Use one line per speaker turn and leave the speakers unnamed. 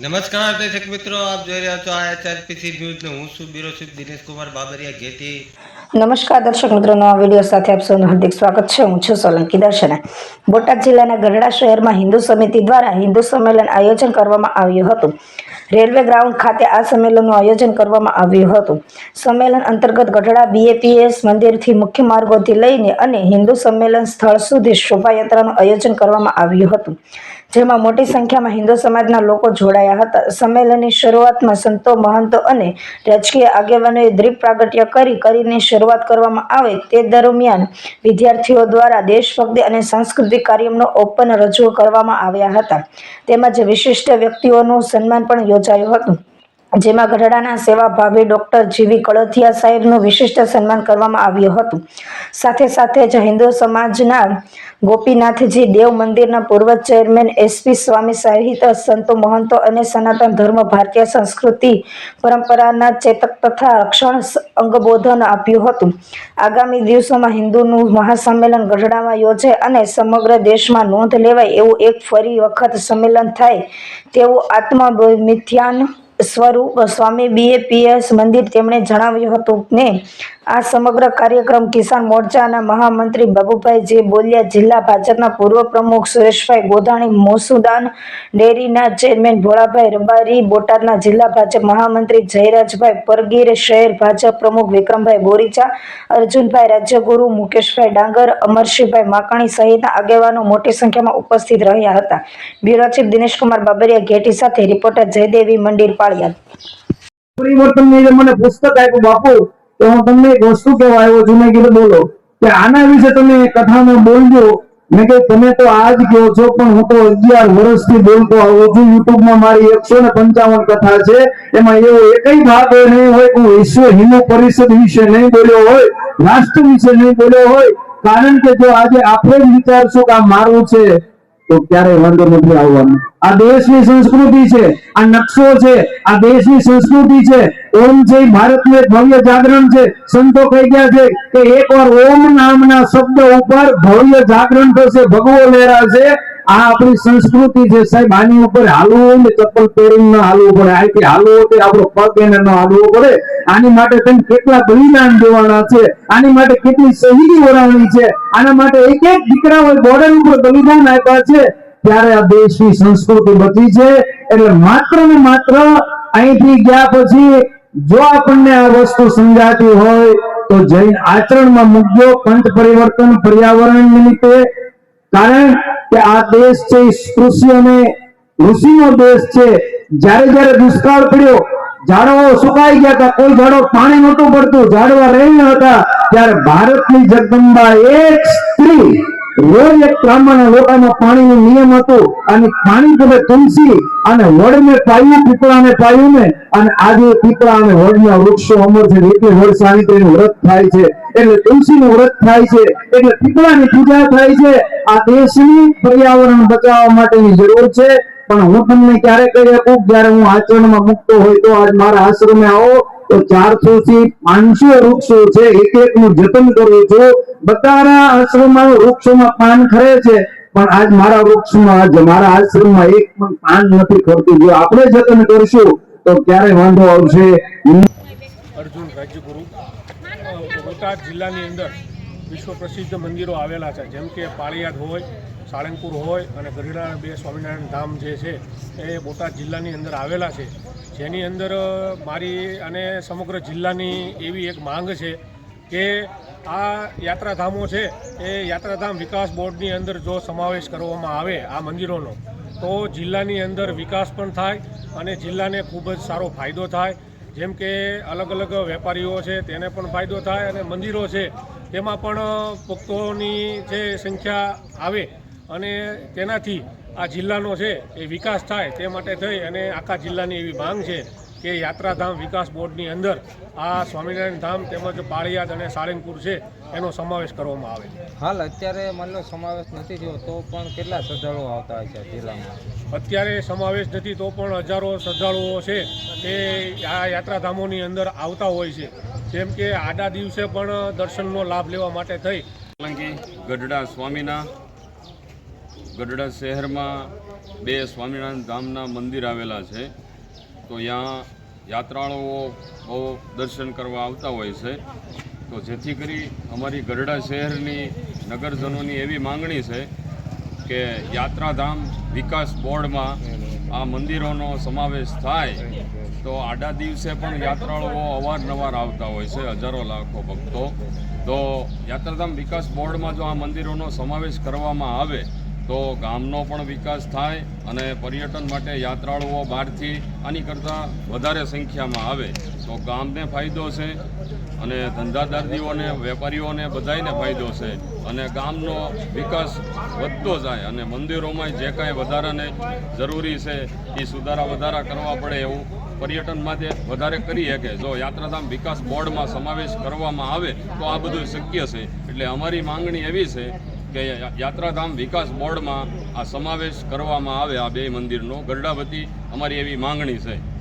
નમસ્કાર, દર્શક મિત્રો, આપ જોઈ રહ્યા છો આ એચઆરપીસી ન્યૂઝ ને હું છું બ્યુરો ચીફ દિનેશ કુમાર બાબરિયા ઘેટી.
નમસ્કાર દર્શક મિત્રો નવા વીડિયો સાથે આપ હાર્દિક સ્વાગત છે. હું છું સોલંકી દર્શના. બોટાદ જિલ્લાના ગઢડા શહેરમાં હિન્દુ સમિતિ દ્વારા હિન્દુ સંમેલન આયોજન કરવામાં આવ્યું હતું. રેલવે ગ્રાઉન્ડ ખાતે આ સંમેલનનું આયોજન કરવામાં આવ્યું હતું. સંમેલન અંતર્ગત ગઢડા બીએપીએસ મંદિરથી મુખ્ય માર્ગોથી લઈને અને હિન્દુ સંમેલન સ્થળ સુધી શોભાયાત્રાનું આયોજન કરવામાં આવ્યું હતું. જેમાં મોટી સંખ્યામાં હિન્દુ સમાજના લોકો જોડાયા હતા. સંમેલનની શરૂઆતમાં સંતો, મહંતો અને રાજકીય આગેવાનોએ દ્વીપ પ્રાગટ્ય કરી, કરીને શરૂઆત કરવામાં આવે તે દરમિયાન વિદ્યાર્થીઓ દ્વારા દેશભક્તિ અને સાંસ્કૃતિક કાર્યક્રમનો ઓપન રજૂ કરવામાં આવ્યા હતા. તેમજ વિશિષ્ટ વ્યક્તિઓનું સન્માન પણ યોજાયું હતું. જેમાં ગઢડાના સેવાભાવી ડોક્ટર જીવી કળથિયા સાહેબનું વિશિષ્ટ સન્માન કરવામાં આવ્યું હતું. સાથે સાથે જ હિન્દુ સમાજના ગોપીનાથજી દેવ મંદિરના પૂર્વ ચેરમેન એસપી સ્વામી સહિત સંતો મહંતો અને સનાતન ધર્મ, ભારતીય સંસ્કૃતિ પરંપરાના ચેતક તથા રક્ષણ અંગબોધન આપ્યું હતું. આગામી દિવસોમાં હિન્દુનું મહાસંમેલન ગઢડામાં યોજાય અને સમગ્ર દેશમાં નોંધ લેવાય એવું એક ફરી વખત સંમેલન થાય તેવું આત્મમિથ્યાન સ્વરૂપ સ્વામી બીએપીએસ મંદિર તેમણે જણાવ્યું હતું ને આ સમગ્ર કાર્યક્રમ કિસાન મોરચાના મહામંત્રી બાબુભાઈ જે બોલ્યા. જિલ્લા ભાજપના પૂર્વ પ્રમુખ સુરેશભાઈ ગોધાણી, મોસુદાન ડેરીના ચેરમેન ભોળાભાઈ રબારી, બોટાદના જિલ્લા ભાજપ મહામંત્રી જયરાજભાઈ પરગીર, શહેર ભાજપ પ્રમુખ વિક્રમભાઈ બોરીચા, અર્જુનભાઈ રાજ્યગુરુ, મુકેશભાઈ ડાંગર, અમરશીભાઈ માકાણી સહિતના આગેવાનો મોટી સંખ્યામાં ઉપસ્થિત રહ્યા હતા. બ્યુરો ચીફ દિનેશકુમાર બાબરિયા ઘેટી સાથે રિપોર્ટર જયદેવી મંદિર
પાળિયા મને પુસ્તક આપ્યું, બાપુ તો હું તમને એક વસ્તુ કહેવા આવ્યો છું, મેં કીધું બોલો, કે આના વિશે તમે કથામાં બોલજો. મેં કહ્યું તમે તો આજ કહો છો, પણ હું તો અગિયાર વર્ષથી બોલતો આવું છું. યુટ્યુબમાં મારી એકસો ને પંચાવન કથા છે. એમાં એવો એકઈ ભાગ નહીં હોય કે હું વિશ્વ હિન્દુ પરિષદ વિશે નહીં બોલ્યો હોય, રાષ્ટ્ર વિશે નહીં બોલ્યો હોય. કારણ કે જો આજે આપણે જ વિચારશું કે આ મારું છે તો ક્યારે વાંધો નથી આવવાનો. આ દેશની સંસ્કૃતિ છે, આ નકશો છે, આ દેશની સંસ્કૃતિ છે. ઓમ છે ભારતનું એક ભવ્ય જાગરણ છે. સંતો કહી ગયા છે કે એકવાર ઓમ નામના શબ્દ ઉપર ભવ્ય જાગરણ થશે, ભગવો લહેરાશે. આ આપણી સંસ્કૃતિ છે સાહેબ, આની ઉપર હાલવું ને ચપ્પલ પહેરીને ન હાલવું પડે. આથી હાલવો તે આપણો પગ એને ન હાલવો પડે. આની માટે તમે કેટલા બલિદાન દેવાના છે? આની માટે કેટલી શહીદી ઓરાવણી છે? આના માટે એક એક દીકરાઓએ બોર્ડર ઉપર બલિદાન આપ્યા છે. ત્યારે આ દેશની સંસ્કૃતિ બચી છે. એટલે માત્ર ને માત્ર અહીંથી ગયા પછી જો આપણને આ વસ્તુ સમજાતી હોય તો જૈન આચરણમાં મૂકજો. પંચ પરિવર્તન પર્યાવરણ નિમિત્તે કારણ કે આ દેશ છે કૃષિઓને ઋષિનો દેશ છે. જ્યારે જ્યારે દુષ્કાળ પડ્યો, ઝાડવાઓ સુકાઈ ગયા હતા. કોઈ ઝાડો પાણી નહોતું પડતું. ઝાડવા રહી હતા. ત્યારે ભારતની જગદંબા એક સ્ત્રી રોજ એક બ્રાહ્મણ લોટામાં પાણીનું નિયમ હતું અને પાણી તમે તુલસી અને વડને પાયું, પીપળાને પાયું ને, અને આજે પીપળા અને વડના વૃક્ષો અમર છે એટલે વડ સાવિત્રીનું વ્રત થાય છે. એટલે તુલસીનું વ્રત થાય છે. એટલે પીપળાની પૂજા થાય છે. આ દેશની પર્યાવરણ બચાવવા માટેની જરૂર છે. પણ હું તમને ક્યારે કહી શકું? જયારે હું આચરણમાં મૂકતો હોય તો આજ મારા આશ્રમે આવો. તો ચારસો થી પાંચસો વૃક્ષો છે, એક એક નું જતન કરું છું. બધાના આશ્રમમાં વૃક્ષોમાં પાન ખરે છે. પણ આજ મારા વૃક્ષમાં આજ મારા આશ્રમમાં એક પણ પાન નથી ખરતું. જો આપણે જતન કરશું, તો ક્યારે વાંધો આવશે?
અર્જુન રાજ્યગુરુ બોટાદ જિલ્લાની અંદર વિશ્વ પ્રસિદ્ધ મંદિરો આવેલા છે. જેમ કે પાળિયાદ હોય, સાળંગપુર હોય અને ગઢડા બે સ્વામિનારાયણ ધામ જે છે, એ બોટાદ જિલ્લાની અંદર આવેલા છે. જેની અંદર મારી અને સમગ્ર જિલ્લાની એવી એક માંગ છે કે આ યાત્રાધામો છે, એ યાત્રાધામ વિકાસ બોર્ડની અંદર જો સમાવેશ કરવામાં આવે આ મંદિરોનો, તો જિલ્લાની અંદર વિકાસ પણ થાય અને જિલ્લાને ખૂબ જ સારો ફાયદો થાય. જેમ કે અલગ અલગ વેપારીઓ છે, તેને પણ ફાયદો થાય અને મંદિરો છે તેમાં પણ ભક્તોની જે સંખ્યા આવે અને તેનાથી આ જિલ્લાનો છે એ વિકાસ થાય તે માટે થઈ અને આખા જિલ્લાની એવી માંગ છે કે યાત્રાધામ વિકાસ બોર્ડની અંદર આ સ્વામિનારાયણ ધામ તેમજ પાળિયાદ અને સાળંગપુર છે એનો સમાવેશ કરવામાં આવે.
હાલ અત્યારે માનો સમાવેશ નથી થયો તો પણ કેટલા શ્રદ્ધાળુઓ આવતા હોય છે જિલ્લામાં?
અત્યારે સમાવેશ નથી તો પણ હજારો શ્રદ્ધાળુઓ છે તે આ યાત્રાધામોની અંદર આવતા હોય છે. જેમ કે આડા દિવસે પણ દર્શનનો લાભ લેવા માટે થઈ.
સોલંકી ગઢડા સ્વામીના, ગઢડા શહેરમાં બે સ્વામિનારાયણ ધામના મંદિર આવેલા છે. તો ત્યાં યાત્રાળુઓ બહુ દર્શન કરવા આવતા હોય છે. તો જેથી કરી અમારી ગઢડા શહેરની નગરજનોની એવી માંગણી છે કે યાત્રાધામ વિકાસ બોર્ડમાં આ મંદિરોનો સમાવેશ થાય તો આડા દિવસે પણ યાત્રાળુઓ અવારનવાર આવતા હોય છે, હજારો લાખો ભક્તો. તો યાત્રાધામ વિકાસ બોર્ડમાં જો આ મંદિરોનો સમાવેશ કરવામાં આવે, તો ગામનો પણ વિકાસ થાય અને પર્યટન માટે યાત્રાળુઓ બહારથી આની કરતાં વધારે સંખ્યામાં આવે. તો ગામને ફાયદો છે અને ધંધાદારીઓને વેપારીઓને બધાયને ફાયદો છે. અને ગામનો વિકાસ વધતો જાય અને મંદિરોમાં જે કાંઈ વધારાને જરૂરી છે, એ સુધારા વધારા કરવા પડે એવું પર્યટન માટે વધારે કરી શકે. જો યાત્રાધામ વિકાસ બોર્ડમાં સમાવેશ કરવામાં આવે, તો આ બધું શક્ય છે. એટલે અમારી માંગણી એવી છે કે યાત્રાધામ વિકાસ બોર્ડમાં આ સમાવેશ કરવામાં આવે આ બે મંદિરનો. ગરડાવતી અમારી એવી માંગણી છે.